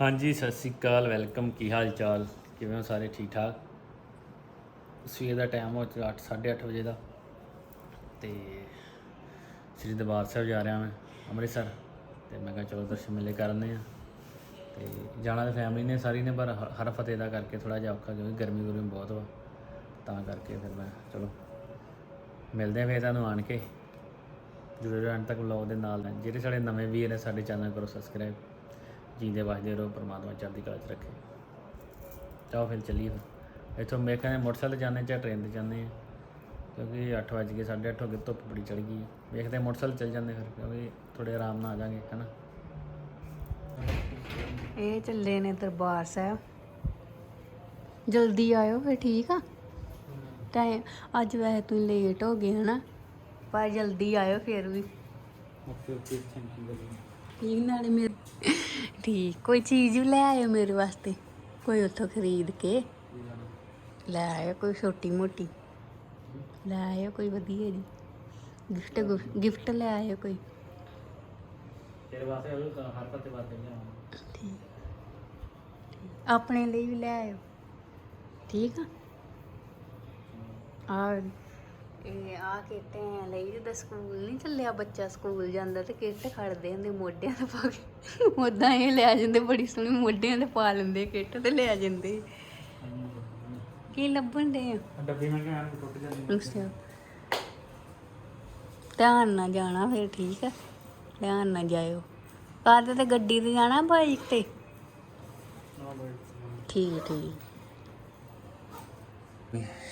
ਹਾਂਜੀ, ਸਤਿ ਸ੍ਰੀ ਅਕਾਲ, ਵੈਲਕਮ। ਕੀ ਹਾਲ ਚਾਲ ਕਿਵੇਂ ਹੋ ਸਾਰੇ? ਠੀਕ ਠਾਕ ਸਵੇਰ ਦਾ ਟਾਈਮ ਹੋ ਚੁੱਕਾ 8:30 ਵਜੇ ਦਾ। ਤੇ ਸ੍ਰੀ ਦਰਬਾਰ ਸਾਹਿਬ ਜਾ ਰਿਹਾ ਮੈਂ, ਅੰਮ੍ਰਿਤਸਰ। ਤੇ ਮੈਂ ਕਿਹਾ ਚਲੋ ਦਰਸ਼ਨ ਮੇਲੇ ਕਰਨੇ ਆ। ਤੇ ਜਾਣਾ ਤਾਂ ਫੈਮਿਲੀ ਨੇ, ਸਾਰੀ ਨੇ, ਪਰ ਹ- ਹਰ ਫਤਿਹ ਦਾ ਕਰਕੇ ਥੋੜਾ ਜਿਹਾ ਔਖਾ, ਕਿਉਂਕਿ ਗਰਮੀ ਗੁਰਮੀ ਬਹੁਤ ਵਾ। ਤਾਂ ਕਰਕੇ ਫਿਰ ਮੈਂ ਚਲੋ, ਮਿਲਦੇ ਆ ਫਿਰ ਤੁਹਾਨੂੰ ਆਣ ਕੇ। ਜੁੜੇ ਰਹਿਣ ਤੱਕ ਵਲੌਗ ਦੇ ਨਾਲ ਜਿਹੜੇ ਸਾਡੇ ਨਵੇਂ ਵੀਰ ਨੇ, ਸਾਡੇ ਚੈਨਲ ਕਰੋ ਸਬਸਕ੍ਰਾਈਬ ਜੀਂਦੇ ਵਸਦੇ ਰਹੋ ਪ੍ਰਮਾਤਮਾ ਚੜ੍ਹਦੀ ਕਲਾ ਚ ਰੱਖੇ। ਚਾਹੋ ਫਿਰ ਚੱਲੀਏ ਫਿਰ। ਇੱਥੋਂ ਮੇਰੇ ਕਹਿੰਦੇ ਮੋਟਰਸਾਈਕਲ ਤੇ ਜਾਂਦੇ ਜਾਂ ਟ੍ਰੇਨ ਤੇ ਜਾਂਦੇ ਆ। ਕਿਉਂਕਿ 8 ਵਜ ਗਏ 8:30 ਹੋ ਗਏ ਧੁੱਪ ਬੜੀ ਚੜ ਗਈ ਵੇਖਦੇ ਮੋਟਰਸਾਈਕਲ ਚੱਲ ਜਾਂਦੇ ਫਿਰ ਕਿਉਂਕਿ ਥੋੜੇ ਆਰਾਮ ਨਾਲ ਆ ਜਾਾਂਗੇ ਹਨਾ? ਇਹ ਚੱਲੇ ਨੇ ਦਰਬਾਰ ਸਾਹਿਬ। ਜਲਦੀ ਆਇਓ ਫਿਰ ਠੀਕ ਆ? ਟਾਈਮ ਅੱਜ ਵੈਸੇ ਤੁਸੀਂ ਲੇਟ ਹੋ ਗਏ ਹਨਾ? ਪਰ ਜਲਦੀ ਆਇਓ ਫਿਰ ਵੀ। ਓਕੇ ਓਕੇ ਥੈਂਕ ਯੂ ਠੀਕ ਨਾਲੇ ਮੇਰੇ ਠੀਕ ਕੋਈ ਚੀਜ਼ ਵੀ ਲੈ ਆਇਓ ਮੇਰੇ ਵਾਸਤੇ ਕੋਈ ਉੱਥੋਂ ਖਰੀਦ ਕੇ ਲੈ ਆਇਓ ਕੋਈ ਛੋਟੀ ਮੋਟੀ ਲੈ ਆਇਓ ਕੋਈ ਵਧੀਆ ਜੀ ਗਿਫਟ ਗਿਫਟ ਲੈ ਆਇਓ ਕੋਈ ਤੇਰੇ ਵਾਸਤੇ ਉਹ ਹਰ ਫਤਿਹ ਵਾਸਤੇ ਲਿਆਵਾਂ ਠੀਕ ਆਪਣੇ ਲਈ ਵੀ ਲੈ ਆਇਓ ਠੀਕ ਆ ਆ ਇਹ ਆ ਕਿਤੇ ਲਈ ਜਦੋਂ ਸਕੂਲ ਨਹੀਂ ਚੱਲਿਆ ਬੱਚਾ ਸਕੂਲ ਜਾਂਦਾ ਤੇ ਕਿੱਟ ਖੜਦੇ ਹੁੰਦੇ ਮੋਢਿਆਂ ਤੇ ਪਾ ਕੇ। ਉਦਾਂ ਇਹ ਲੈ ਜਾਂਦੇ ਬੜੀ ਸੋਹਣੀ ਮੋਢਿਆਂ ਤੇ ਪਾ ਲੈਂਦੇ ਕਿੱਟ ਤੇ ਲੈ ਜਾਂਦੇ। ਕੀ ਲੱਭਣ ਦੇ ਆ? ਡੱਬੀ ਮੈਂ ਕਿਹਾ ਟੁੱਟ ਜਾਂਦੀ ਅੱਛਾ। ਧਿਆਨ ਨਾਲ ਜਾਣਾ ਫਿਰ ਠੀਕ ਹੈ ਧਿਆਨ ਨਾਲ ਜਾਇਓ। ਕਾਰ ਤੇ ਗੱਡੀ ਤੇ ਜਾਣਾ ਬਾਈਕ ਤੇ? ਠੀਕ ਠੀਕ।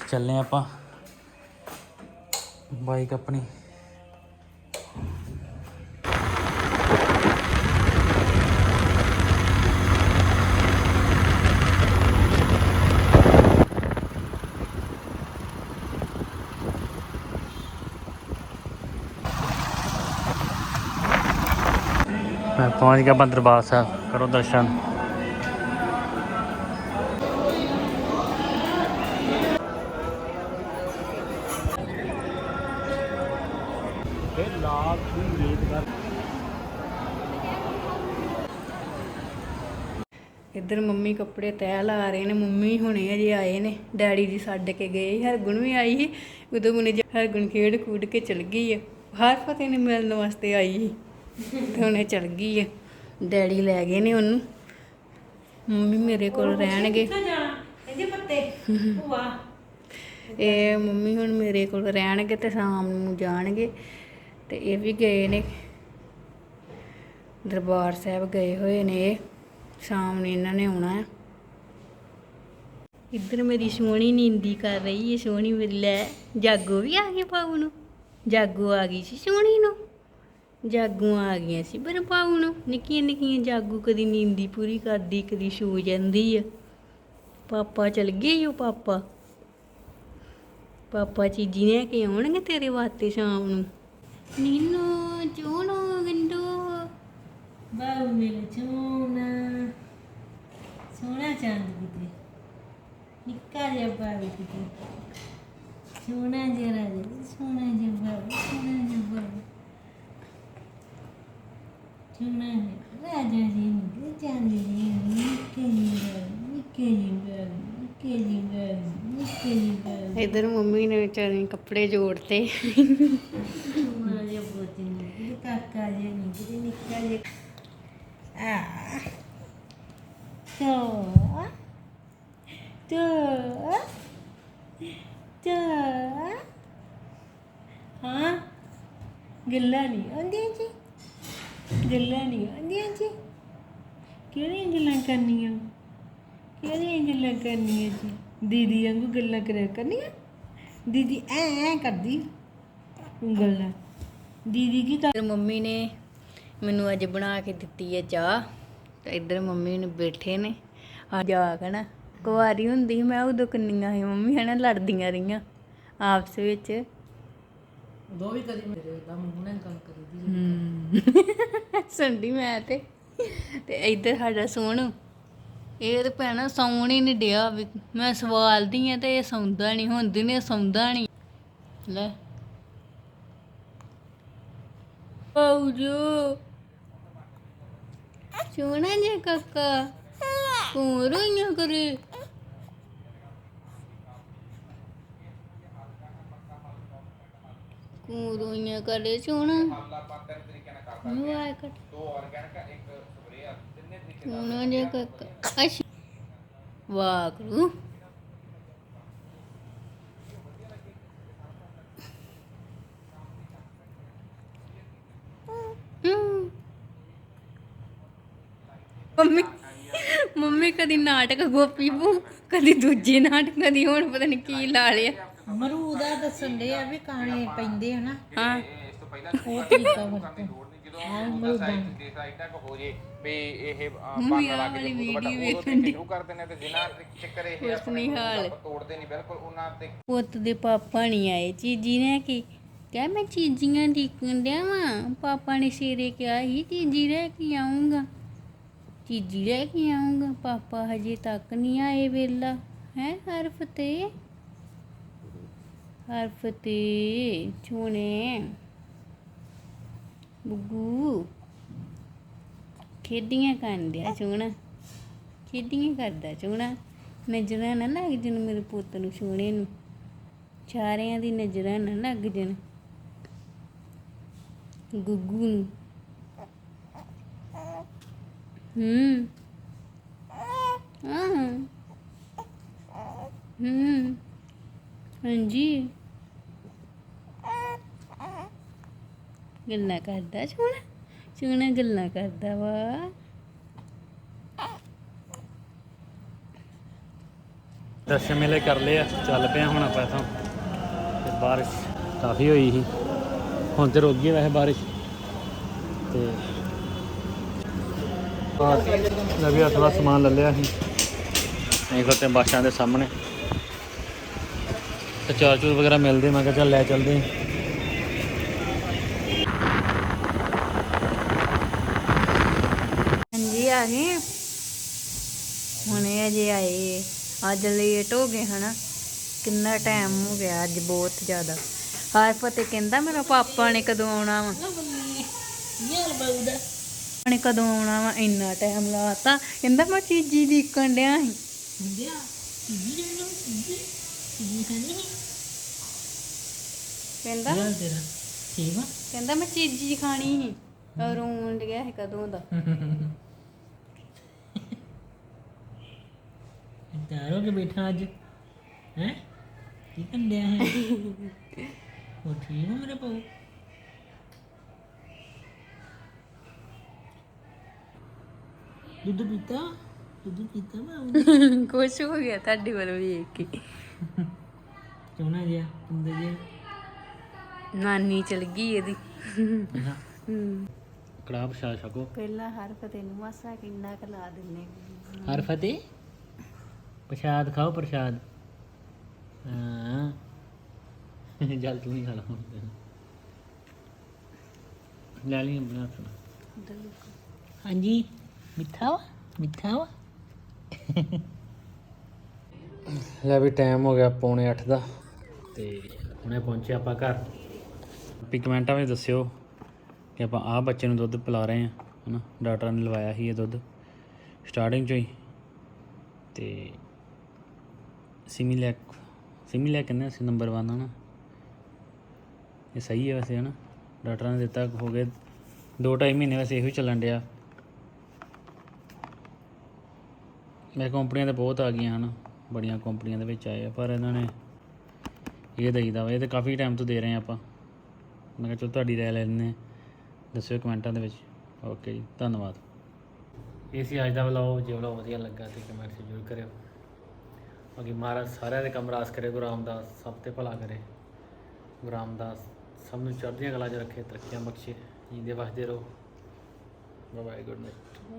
ਚੱਲੇ ਆਪਾਂ। ਬਾਈਕ ਆਪਣੀ। ਪਹੁੰਚ ਗਿਆ ਬੰਦਰ ਦਰਬਾਰ ਸਾਹਿਬ ਕਰੋ ਦਰਸ਼ਨ। ਫਿਰ ਲਾਲ ਦੀ ਰੇਤ ਕਰ ਇੱਧਰ ਮੰਮੀ ਕੱਪੜੇ ਤੈਅ ਲਾ ਰਹੇ ਨੇ ਮੰਮੀ ਹੁਣੇ ਅਜੇ ਆਏ ਨੇ। ਡੈਡੀ ਜੀ ਛੱਡ ਕੇ ਗਏ ਹਰਗੁਣ ਵੀ ਆਈ ਸੀ। ਉਦੋਂ ਮੁਨੇ ਹਰਗੁਣ ਖੇਡ ਕੂਦ ਕੇ ਚਲ ਗਈ ਹੈ ਹਰ ਫਤਿਹ ਨੇ ਮਿਲਣ ਵਾਸਤੇ ਆਈ ਸੀ ਤੇ ਹੁਣੇ ਚਲ ਗਈ ਹੈ ਡੈਡੀ ਲੈ ਗਏ ਨੇ ਉਹਨੂੰ। ਮੰਮੀ ਮੇਰੇ ਕੋਲ ਰਹਿਣਗੇ। ਇਹ ਮੰਮੀ ਹੁਣ ਮੇਰੇ ਕੋਲ ਰਹਿਣਗੇ ਤੇ ਸ਼ਾਮ ਨੂੰ ਜਾਣਗੇ। ਤੇ ਇਹ ਵੀ ਗਏ ਨੇ। ਦਰਬਾਰ ਸਾਹਿਬ ਗਏ ਹੋਏ ਨੇ। ਸ਼ਾਮ ਨੂੰ ਇਹਨਾਂ ਨੇ ਆਉਣਾ ਹੈ। ਇੱਧਰ ਮੇਰੀ ਸੋਹਣੀ ਨੀਂਦੀ ਕਰ ਰਹੀ ਹੈ ਸੋਹਣੀ ਮੇਰੀ, ਲੈ, ਜਾਗੋ ਵੀ ਆ ਗਈ ਪਾਉ ਨੂੰ। ਜਾਗੋ ਆ ਗਈ ਸੀ ਸੋਹਣੀ ਨੂੰ। ਜਾਗੂ ਆ ਗਈਆਂ ਸੀ ਪਰ ਪਾਉ ਨੂੰ। ਨਿੱਕੀਆਂ ਨਿੱਕੀਆਂ ਜਾਗੂ ਕਦੀ ਨੀਂਦੀ ਪੂਰੀ ਕਰਦੀ, ਕਦੀ ਸੋ ਜਾਂਦੀ ਆ ਪਾਪਾ ਚਲ ਗਏ ਉਹ ਪਾਪਾ। ਪਾਪਾ ਚੀਜੀ ਲੈ ਕੇ ਆਉਣਗੇ ਤੇਰੇ ਵਾਸਤੇ ਸ਼ਾਮ ਨੂੰ। నిన్ను చూను వింటూ బాగుంది చూనా సోనా చాందికి నిక్కా చెప్పాలి సోనా జరాదు సోనా చెప్పాలి సోనా చెప్పాలి చూనా రాజా జీవికి చాంది జీవి నిక్కే జీవాలు నిక్కే జీవాలు నిక్కే జీవాలు నిక్కే జీవాలు ఇద్దరు మమ్మీని వచ్చారు ఇంకప్పుడే చూడితే ਆ ਚੋ ਚੋ ਚੋ ਹਾਂ ਗੱਲਾਂ ਨਹੀਂ ਆਉਂਦੀਆਂ ਜੀ ਗੱਲਾਂ ਨਹੀਂ ਆਉਂਦੀਆਂ ਜੀ ਕਿਹੜੀਆਂ ਗੱਲਾਂ ਕਰਨੀਆਂ ਕਿਹੜੀਆਂ ਗੱਲਾਂ ਕਰਨੀਆਂ ਜੀ ਦੀਦੀ ਵਾਂਗੂ ਗੱਲਾਂ ਕਰਿਆ ਕਰਨੀਆਂ ਦੀਦੀ ਐ ਐ ਕਰਦੀ ਗੱਲਾਂ ਦੀਦੀ ਕੀ ਕਰ ਫਿਰ ਮੰਮੀ ਨੇ ਮੈਨੂੰ ਅੱਜ ਬਣਾ ਕੇ ਦਿੱਤੀ ਹੈ ਚਾਹ। ਤੇ ਇੱਧਰ ਮੰਮੀ ਨੇ ਬੈਠੇ ਨੇ। ਆ ਜਾ ਕੇ ਨਾ ਹੁੰਦੀ ਮੈਂ ਉਦੋਂ ਕਿੰਨੀਆਂ ਸੀ ਮੰਮੀ ਹਨਾ ਲੜਦੀਆਂ ਰਹੀਆਂ। ਆਪਸ ਵਿੱਚ। ਦੋ ਵੀ ਕਦੀ ਮੇਰੇ ਦਾ ਮੂੰਹ ਨਾਲ ਗੱਲ ਕਰੀਦੀ। ਸੰਡੀ ਮੈਂ ਤੇ। ਤੇ ਇੱਧਰ ਸਾਡਾ ਸੋਹਣ। ਇਹ ਤੇ ਭੈਣਾ ਸੌਣ ਹੀ ਨਹੀਂ ਡਿਆ ਮੈਂ ਸਵਾਲਦੀ ਆ ਤੇ ਇਹ ਸੌਂਦਾ ਨਹੀਂ ਹੁੰਦੀ ਨੇ ਸੌਂਦਾ ਨਹੀਂ ਲੈ। ਆਉ ਜੋ। ਸੋਹਣਾ ਜਿਹਾ ਕਾਕਾ ਕੌਣ ਰੋਈਆਂ ਕਰੇ। ਕੌਣ ਰੋਈਆਂ ਕਰੇ ਸੋਣਾ ਨੂੰ ਆਇਆ ਕਰ ਉਹਨਾਂ ਜੇ ਅੱਛਾ ਵਾਹ ਕਰੂ ਹਮ। ਮੰਮੀ ਮੰਮੀ ਕਦੀ ਨਾਟਕ ਗੋਪੀ ਬੂ ਕਦੀ ਦੂਜੇ ਨਾਟਕ ਕਦੀ ਹੁਣ ਪਤਾ ਨਹੀਂ ਕੀ ਲਾ ਲਿਆ। ਮਰੂਦ ਆ ਦੱਸਣ ਦੇ ਆ ਵੀ ਕਾਣੇ ਪੈਂਦੇ ਹਨਾ ਹਾਂ। ਉਹ ਤਰੀਕਾ ਵਰਤੋ ਮੰਮੀ ਆਹ ਵਾਲੀ ਵੀਡੀਓ ਵੇਖਣ ਦੀ ਸ਼ੁਰੂ ਦੇ ਕੁਛ ਨਹੀਂ ਹਾਲ। ਪੁੱਤ ਦੇ ਪਾਪਾ ਨਹੀਂ ਆਏ। ਚੀਜੀ ਨੇ ਕੀ ਕਹਿ ਮੈਂ ਚੀਜ਼ੀਆਂ ਦੇਖਣ ਡਿਆ ਵਾਂ। ਪਾਪਾ ਨੇ ਸਵੇਰੇ ਕਿਹਾ ਸੀ ਚੀਜੀ ਰਹਿ ਕੇ ਆਉਂਗਾ ਚੀਜੀ ਲੈ ਕੇ ਆਉਂਗਾ ਪਾਪਾ ਹਜੇ ਤੱਕ ਨਹੀਂ ਆਏ ਵੇਲਾ। ਹੈ, ਹਰਫ ਤੇ? ਹਰਫ ਤੇ, ਛੋਣੇ। ਬੁੱਗੂ। ਖੇਡੀਆਂ ਕਰਨ ਕਰਦਿਆ ਚੋਣਾ ਖੇਡੀਆਂ ਕਰਦਾ ਚੋਣਾ ਨਜ਼ਰਾਂ ਨਾ ਲੱਗ ਜਣ ਮੇਰੇ ਪੁੱਤ ਨੂੰ ਸੋਹਣੇ ਨੂੰ। ਚਾਰਿਆਂ ਦੀ ਨਜ਼ਰਾਂ ਨਾ ਲੱਗ ਜਣ। ਗੁੱਗੂ ਨੂੰ। ਹੂੰ। ਹਾਂ ਹੂੰ। ਹਾਂਜੀ। ਗੱਲਾਂ ਕਰਦਾ ਸੋਹਣਾ ਸੋਹਣਾ ਗੱਲਾਂ ਕਰਦਾ ਵਾ। ਦਰਸ਼ਨ ਮੇਲੇ ਕਰ ਲਏ ਆ। ਚੱਲ ਪਿਆ ਹੁਣ ਆਪਾਂ ਇੱਥੋਂ। ਤੇ ਬਾਰਿਸ਼ ਕਾਫੀ ਹੋਈ ਸੀ। ਹੁਣ ਤੇ ਰੁਕ ਗਈ ਵੈਸੇ ਬਾਰਿਸ਼। ਤੇ ਵੀ ਅਸਲਾ ਸਮਾਨ ਲੈ ਲਿਆ ਸੀ। ਨਹੀਂ ਖੋਤੇ ਬਾਸ਼ਾਂ ਦੇ ਸਾਹਮਣੇ। ਤੇ ਚਾਰ ਚੂਰ ਵਗੈਰਾ ਮਿਲਦੇ ਮੈਂ ਕਿਹਾ ਚੱਲ ਲੈ ਚੱਲਦੇ ਹਾਂ। ਹਾਂਜੀ ਆ ਗਏ ਆ। ਹੁਣੇ ਅਜੇ ਆਏ। ਅੱਜ ਲੇਟ ਹੋ ਗਏ ਹਨਾ। ਕਿੰਨਾ ਟਾਈਮ ਹੋ ਗਿਆ ਅੱਜ ਬਹੁਤ ਜ਼ਿਆਦਾ। ਹਰ ਫਤੇ ਕਹਿੰਦਾ ਮੇਰਾ ਪਾਪਾ ਨੇ ਕਦੋਂ ਆਉਣਾ ਵਾ। ਯਾਰ ਬਾਉਦਾ ਨੇ ਕਦੋਂ ਆਉਣਾ ਵਾ ਇੰਨਾ ਟਾਈਮ ਲਾਤਾ। ਕਹਿੰਦਾ ਮੈਂ ਚੀਜੀ ਦੇਖਣ ਡਿਆ ਸੀ। ਹੁੰਦਿਆ ਖਾਣੀ ਕਹਿੰਦਾ? ਯਾਰ ਤੇਰਾ ਠੀਕ ਆ। ਕਹਿੰਦਾ ਮੈਂ ਚੀਜੀ ਖਾਣੀ ਸੀ। ਔਰ ਰੋਣ ਗਿਆ ਸੀ ਕਦੋਂ ਦਾ। ਤਾਰੋ ਕੇ ਬੈਠਾ ਅੱਜ? ਹੈ? ਕੀ ਕੰਡਿਆ ਹੈ? ਉਹ ਠੀਕ ਹੋ ਮੇਰੇ ਪਾਉ ਦੁੱਧ ਪੀਤਾ? ਦੁੱਧ ਪੀਤਾ ਮੈਂ ਖੁਸ਼ ਹੋ ਗਿਆ ਤੁਹਾਡੇ ਵੱਲ ਵੇਖ ਕੇ। ਚੋਣਾ ਜਿਆ? ਤੁੰਦੇ ਜਿਆ? ਨਾਨੀ ਚਲ ਗਈ ਇਹਦੀ। ਕੜਾਹ ਪ੍ਰਸ਼ਾਦ ਛਕੋ। ਪਹਿਲਾਂ ਹਰ ਫਤੇ ਨੂੰ ਮਾਸਾ ਕਿੰਨਾ ਕੁ ਲਾ ਦਿੰਨੇ ਹਰ ਫਤਿਹ ਪ੍ਰਸ਼ਾਦ ਖਾਓ ਪ੍ਰਸ਼ਾਦ। ਹਾਂ। ਜਲ ਤੂੰ ਹੀ ਖਾ ਲਾ ਹੁਣ। ਲੈ ਲਈ ਬਣਾ ਸੁਣਾ ਹਾਂਜੀ। ਮਿੱਠਾ ਵਾ ਮਿੱਠਾ ਵਾ। ਲੈ ਵੀ ਟਾਈਮ ਹੋ ਗਿਆ ਪੌਣੇ 8 ਦਾ। ਤੇ ਹੁਣੇ ਪਹੁੰਚੇ ਆਪਾਂ ਘਰ। ਵੀ ਕਮੈਂਟਾਂ ਵਿੱਚ ਦੱਸਿਓ ਕਿ ਆਪਾਂ ਆਹ ਬੱਚੇ ਨੂੰ ਦੁੱਧ ਪਿਲਾ ਰਹੇ ਹਾਂ, ਹਨਾ? ਡਾਕਟਰਾਂ ਨੇ ਲਵਾਇਆ ਸੀ ਇਹ ਦੁੱਧ ਸਟਾਰਟਿੰਗ ਚੋਂ ਹੀ। ਤੇ ਸਿਮੀਲੈਕ ਸਿਮੀਲੈਕ ਕਹਿੰਦੇ ਸੀ ਨੰਬਰ 1 ਹਨਾ? ਇਹ ਸਹੀ ਹੈ ਵੈਸੇ, ਹਨਾ? ਡਾਕਟਰਾਂ ਨੇ ਦਿੱਤਾ ਹੋ ਗਏ 2.5 ਮਹੀਨੇ, ਵੈਸੇ ਇਹੋ ਹੀ ਚੱਲਣ ਡਿਆ। ਮੈਂ ਕੰਪਨੀਆਂ ਤੇ ਬਹੁਤ ਆ ਗਈਆਂ ਹਨ, ਬੜੀਆਂ ਕੰਪਨੀਆਂ ਦੇ ਵਿੱਚ ਆਏ ਆ, ਪਰ ਇਹਨਾਂ ਨੇ ਇਹ ਦੇਈਦਾ ਵਾ, ਇਹ ਤੇ ਕਾਫੀ ਟਾਈਮ ਤੋਂ ਦੇ ਰਹੇ ਆ ਆਪਾਂ। ਮੈਂ ਕਿਹਾ ਚਲੋ ਤੁਹਾਡੀ ਰਾਏ ਲੈ ਲੈਂਦੇ ਹਾਂ, ਦੱਸਿਓ ਕਮੈਂਟਾਂ ਦੇ ਵਿੱਚ। ਓਕੇ ਜੀ, ਧੰਨਵਾਦ। ਇਹ ਸੀ ਅੱਜ ਦਾ ਵਲੌਗ ਜੇ ਵਲੌਗ ਵਧੀਆ ਲੱਗਾ ਤੇ ਕਮੈਂਟ ਜ਼ਰੂਰ ਕਰਿਓ। ਬਾਕੀ ਮਹਾਰਾਜ ਸਾਰਿਆਂ ਦੇ ਕੰਮ ਰਾਸ ਕਰੇ, ਗੁਰੂ ਰਾਮਦਾਸ ਸਭ ਤੇ ਭਲਾ ਕਰੇ। ਗੁਰੂ ਰਾਮਦਾਸ ਸਭ ਨੂੰ ਚੜ੍ਹਦੀਆਂ ਕਲਾ 'ਚ ਰੱਖੇ, ਤਰੱਕੀਆਂ ਬਖਸ਼ੇ, ਜੀਂਦੇ ਵਸਦੇ ਰਹੋ। Bye good night